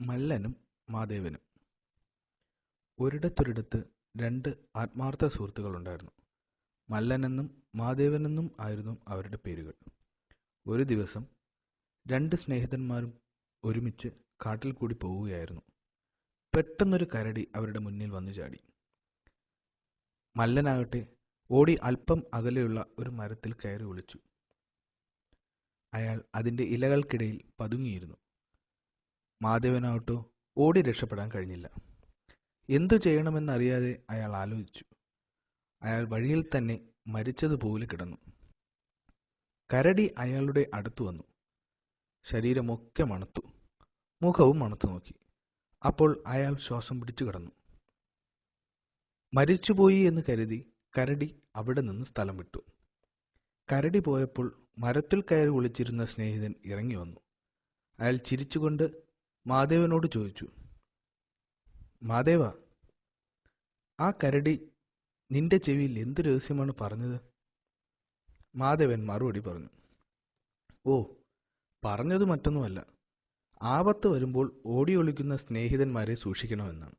മല്ലനും മാധേവനും. ഒരിടത്തൊരിടത്ത് രണ്ട് ആത്മാർത്ഥ സുഹൃത്തുക്കളുണ്ടായിരുന്നു. മല്ലനെന്നും മാദേവനെന്നും ആയിരുന്നു അവരുടെ പേരുകൾ. ഒരു ദിവസം രണ്ട് സ്നേഹിതന്മാരും ഒരുമിച്ച് കാട്ടിൽ കൂടി പോവുകയായിരുന്നു. പെട്ടെന്നൊരു കരടി അവരുടെ മുന്നിൽ വന്നു ചാടി. മല്ലനാകട്ടെ ഓടി അല്പം അകലെയുള്ള ഒരു മരത്തിൽ കയറി ഒളിച്ചു. അയാൾ അതിന്റെ ഇലകൾക്കിടയിൽ പതുങ്ങിയിരുന്നു. മാധവനാവട്ടോ ഓടി രക്ഷപ്പെടാൻ കഴിഞ്ഞില്ല. എന്തു ചെയ്യണമെന്നറിയാതെ അയാൾ ആലോചിച്ചു. അയാൾ വഴിയിൽ തന്നെ മരിച്ചതുപോലെ കിടന്നു. കരടി അയാളുടെ അടുത്തു വന്നു. ശരീരമൊക്കെ മണത്തു. മുഖവും മണത്തു നോക്കി. അപ്പോൾ അയാൾ ശ്വാസം പിടിച്ചു കിടന്നു. മരിച്ചുപോയി എന്ന് കരുതി കരടി അവിടെ നിന്ന് സ്ഥലം വിട്ടു. കരടി പോയപ്പോൾ മരത്തിൽ കയറി ഒളിച്ചിരുന്ന സ്നേഹിതൻ ഇറങ്ങി വന്നു. അയാൾ ചിരിച്ചുകൊണ്ട് മാധവനോട് ചോദിച്ചു മാധേവ ആ കരടി നിന്റെ ചെവിയിൽ എന്ത് രഹസ്യമാണ് പറഞ്ഞത്? മാധവൻ മറുപടി പറഞ്ഞു ഓ പറഞ്ഞത് മറ്റൊന്നുമല്ല. ആപത്ത് വരുമ്പോൾ ഓടിയൊളിക്കുന്ന സ്നേഹിതന്മാരെ സൂക്ഷിക്കണമെന്നാണ്.